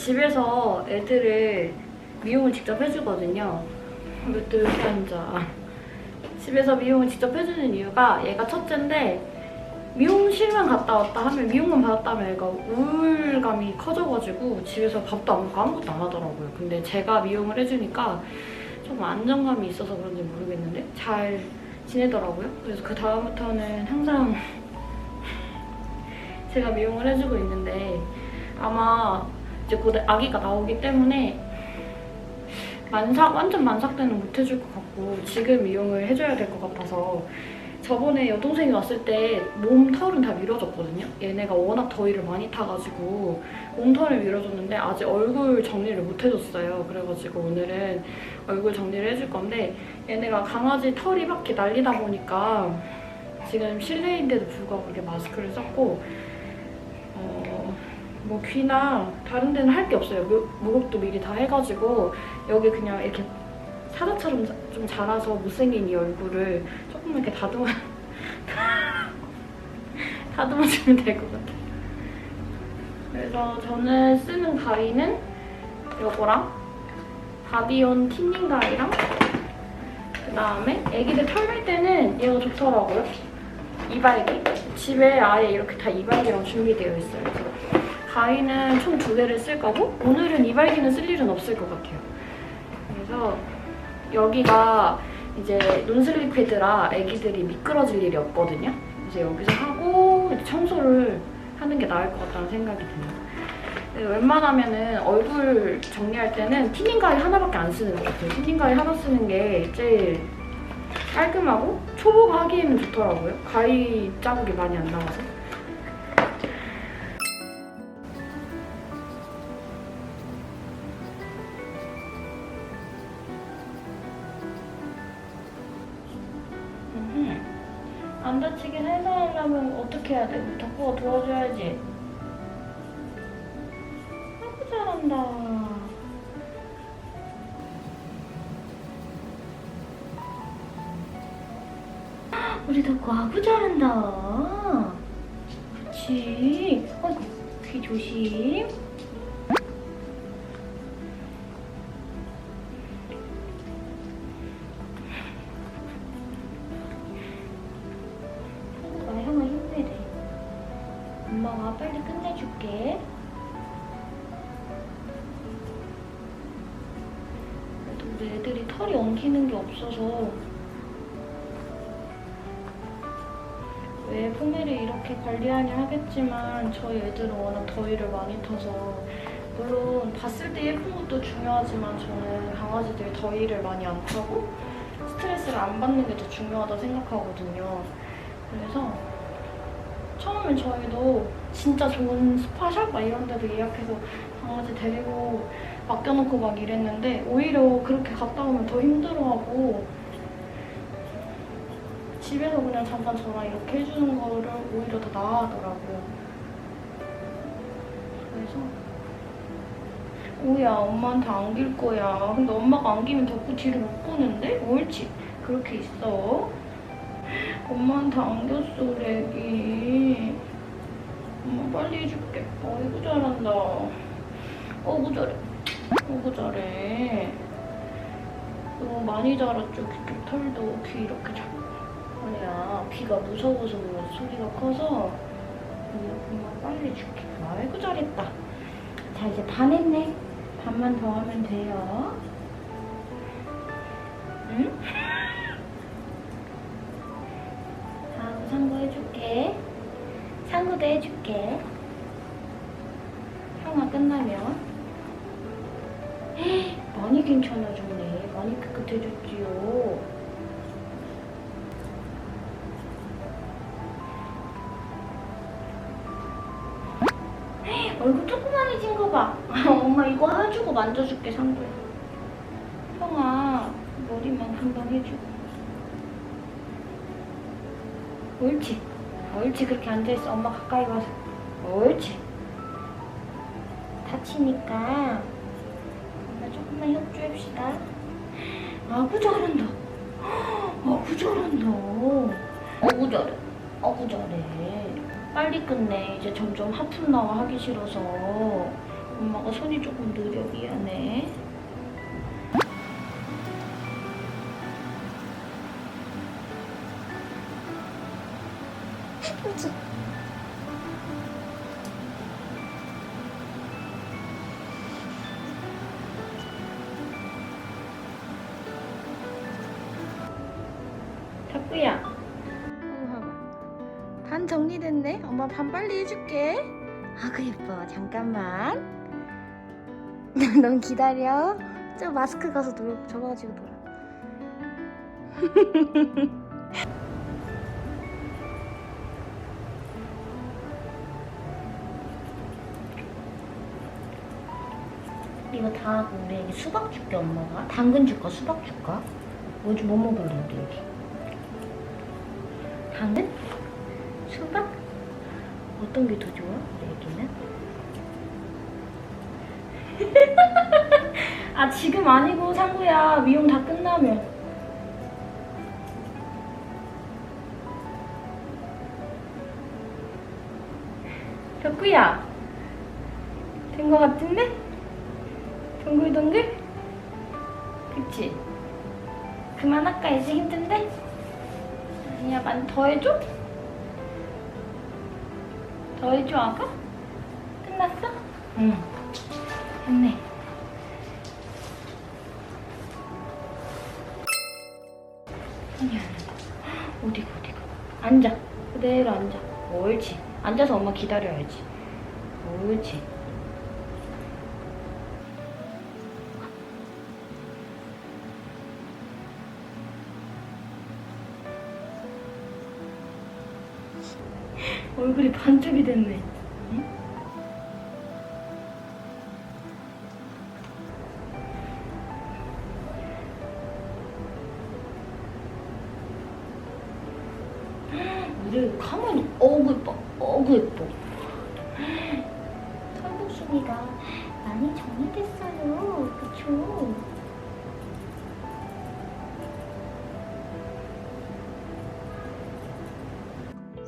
집에서 애들을 미용을 직접 해주거든요. 왜또 이렇게 앉아? 집에서 미용을 직접 해주는 이유가 얘가 첫째인데 미용실만 갔다 왔다 하면 미용만 받았다면 얘가 우울감이 커져가지고 집에서 밥도 안 먹고 아무것도 안 하더라고요. 근데 제가 미용을 해주니까 조금 안정감이 있어서 그런지 모르겠는데 잘 지내더라고요. 그래서 그 다음부터는 항상 제가 미용을 해주고 있는데 아마 이제 곧 아기가 나오기 때문에 만삭 완전 만삭 때는 못 해줄 것 같고 지금 미용을 해줘야 될 것 같아서 저번에 여동생이 왔을 때 몸 털은 다 밀어줬거든요. 얘네가 워낙 더위를 많이 타가지고 몸 털을 밀어줬는데 아직 얼굴 정리를 못 해줬어요. 그래가지고 오늘은 얼굴 정리를 해줄 건데 얘네가 강아지 털이 막 이렇게 날리다 보니까 지금 실내인데도 불구하고 이렇게 마스크를 썼고 어, 뭐 귀나 다른 데는 할 게 없어요. 무, 목욕도 미리 다 해가지고 여기 그냥 이렇게 사자처럼 자- 좀 자라서 못생긴 이 얼굴을 조금 이렇게 다듬어 다듬어주면 될 것 같아요. 그래서 저는 쓰는 가위는 요거랑 바비온 틴닝 가위랑 그 다음에 애기들 털말 때는 얘가 좋더라고요. 이발기. 집에 아예 이렇게 다 이발기랑 준비되어 있어요. 가위는 총 두 개를 쓸 거고 오늘은 이발기는 쓸 일은 없을 것 같아요. 그래서 여기가 이제 논슬리패드라 애기들이 미끄러질 일이 없거든요. 그래서 여기서 하고 이제 청소를 하는 게 나을 것 같다는 생각이 드네요. 네, 웬만하면은 얼굴 정리할 때는 티닝 가위 하나밖에 안 쓰는 것 같아요. 티닝 가위 하나 쓰는 게 제일 깔끔하고 초보가 하기에는 좋더라고요. 가위 자국이 많이 안 나와서. 안 다치게 해달라면 어떻게 해야 돼? 덕구가 도와줘야지. 아구 잘한다. 우리 덕구 아구 잘한다. 그치? 어이구, 귀 조심. 엉키는 게 없어서 왜 품위를 이렇게 관리하냐 하겠지만 저희 애들은 워낙 더위를 많이 타서 물론 봤을 때 예쁜 것도 중요하지만 저는 강아지들이 더위를 많이 안 타고 스트레스를 안 받는 게 더 중요하다 생각하거든요. 그래서 처음엔 저희도 진짜 좋은 스파샵 막 이런 데도 예약해서 강아지 데리고 맡겨놓고 막 이랬는데 오히려 그렇게 갔다 오면 더 힘들어하고 집에서 그냥 잠깐 저랑 이렇게 해주는 거를 오히려 더 나아하더라고요. 그래서 오야 엄마한테 안길 거야. 근데 엄마가 안기면 덕구 뒤를 못 보는데? 옳지. 그렇게 있어. 엄마한테 안겼어 애기. 엄마 빨리 해줄게. 어이구 잘한다. 어구 잘해. 어구 잘해. 너무 많이 자랐죠. 귀 털도 귀 이렇게 잡고. 아니야 귀가 무서워서 그런지 소리가 커서 엄마 빨리 줄게 아이고 잘했다 자 이제 반 했네 반만 더 하면 돼요 응? 다음 상구 해줄게 상구도 해줄게 형아 끝나면 괜찮아졌네 많이 깨끗해졌지요 얼굴 조그만해진 거 봐. 엄마 이거 해주고 만져줄게, 상구야. 형아, 머리만 한번 해주고. 옳지. 옳지, 그렇게 앉아있어. 엄마 가까이 와서. 옳지. 다치니까 조금만 협조합시다. 아구 잘한다. 아구 잘한다. 아구 잘해. 아구 잘해. 빨리 끝내. 이제 점점 하품 나와 하기 싫어서 엄마가 손이 조금 느려 미안해. 탁구야. 반 정리됐네. 엄마 반 빨리 해줄게. 아그 예뻐. 잠깐만. 넌 기다려. 저 마스크 가서 놀, 접어가지고 놀아. 이거 다 하고 우리 애기 수박 줄게 엄마가. 당근 줄까 수박 줄까? 뭐지 뭐 먹을래 우리 애기? 당근? 수박? 어떤 게 더 좋아? 우리 애기는? 아 지금 아니고 상구야 미용 다 끝나면 덕구야 된 거 같은데? 동글동글? 그치? 그만할까 이제 힘든데? 아니야 많이 더 해줘? 더 해줘 아가? 끝났어? 응. 됐네. 아니야 어디가 어디가? 앉아. 그대로 앉아. 옳지. 앉아서 엄마 기다려야지. 옳지 얼굴이 반쪽이 됐네 응? 우리 가만히 어구 예뻐 어구 예뻐 털복숭이가 많이 정리됐어요 그쵸?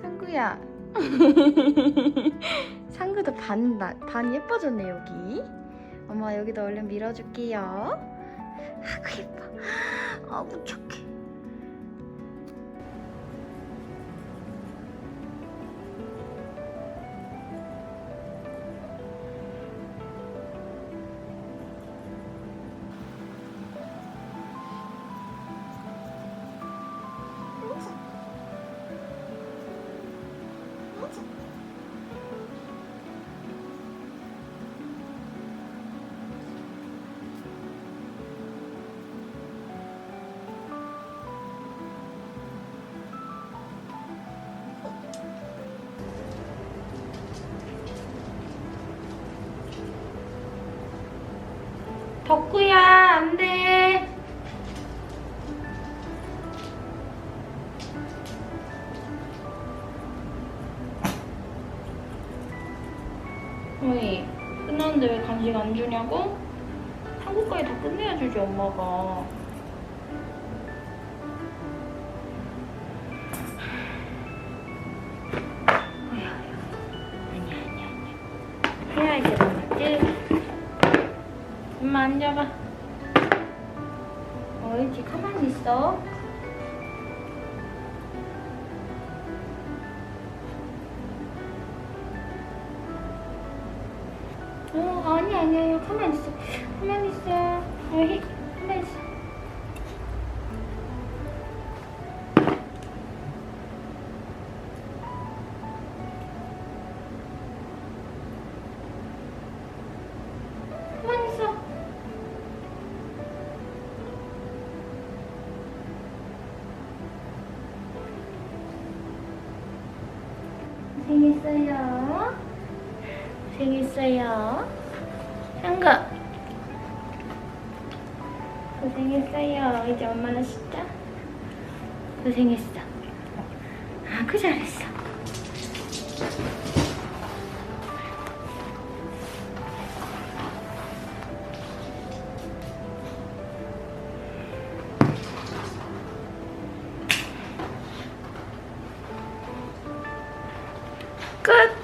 상구야 상구도 반, 나, 반 예뻐졌네 여기. 엄마 여기도 얼른 밀어줄게요. 아구 예뻐. 아구 착 덕구야 안돼 어이 끝났는데 왜 간식 안 주냐고? 한국까지 다 끝내야 주지 엄마가 앉아봐. 옳지, 가만히 있어. 어, 아니, 아니, 아니, 가만히 있어. 가만히 있어. 어이, 가만히 있어. 고생했어요. 한가. 고생했어요. 이제 엄마는 씻자. 고생했어. 아, 그 잘했어. 끝!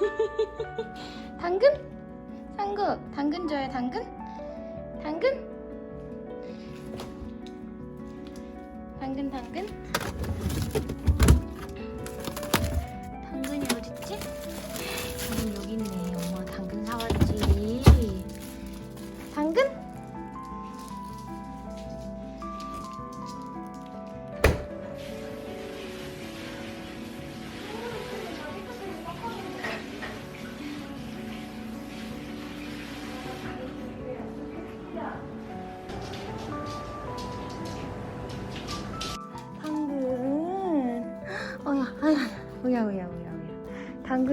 당근? 상구, 당근 줘요, 당근? 당근? 당근, 당근?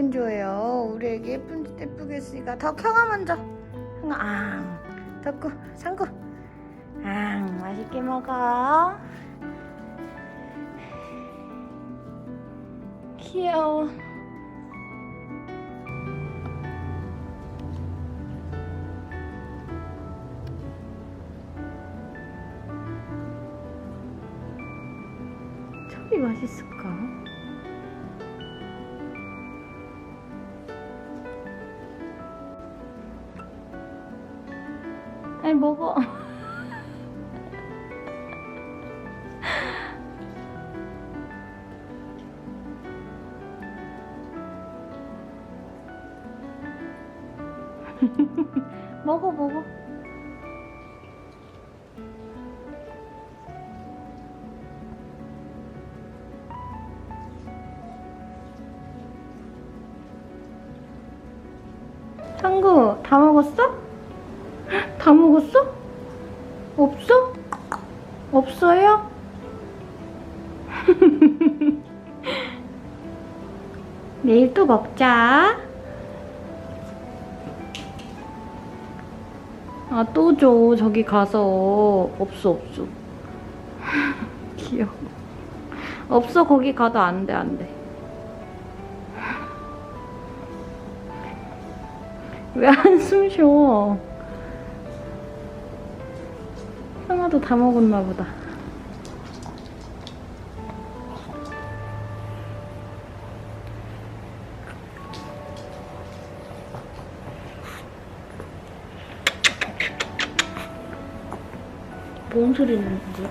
당근 줘요. 우리 애기 예쁜 짓 예쁘게 했으니까 더 켜가 먼저. 형아, 아, 덕구, 상구. 아, 맛있게 먹어. 귀여워. 저기 맛있을까? 아니 먹어. 먹어 먹어. 다 먹었어? 없어? 없어요? 내일 또 먹자. 아, 또 줘. 저기 가서. 없어, 없어. 귀여워. 없어, 거기 가도 안 돼, 안 돼. 왜 한숨 쉬어? 형아도 다 먹었나 보다. 뭔 소리 나는지?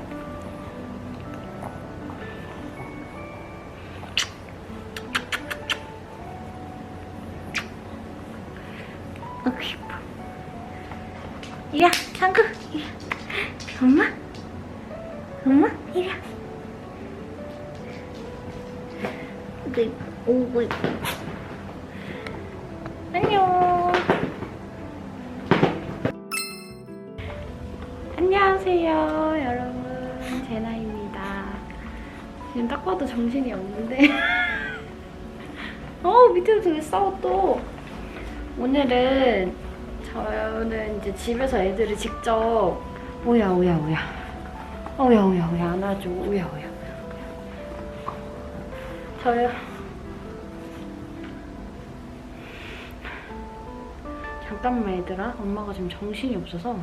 먹고 싶어. 이리야, 상구. 엄마? 엄마? 이리야. 오고 있고, 오고 있고. 안녕. 안녕하세요, 여러분. 제나입니다. 지금 딱 봐도 정신이 없는데. 어, 밑에서 왜 싸워 또? 오늘은 저는 이제 집에서 애들을 직접 오야 오야 오야. 오야 오야 오야. 안아줘. 오야 오야. 저요. 잠깐만 얘들아. 엄마가 지금 정신이 없어서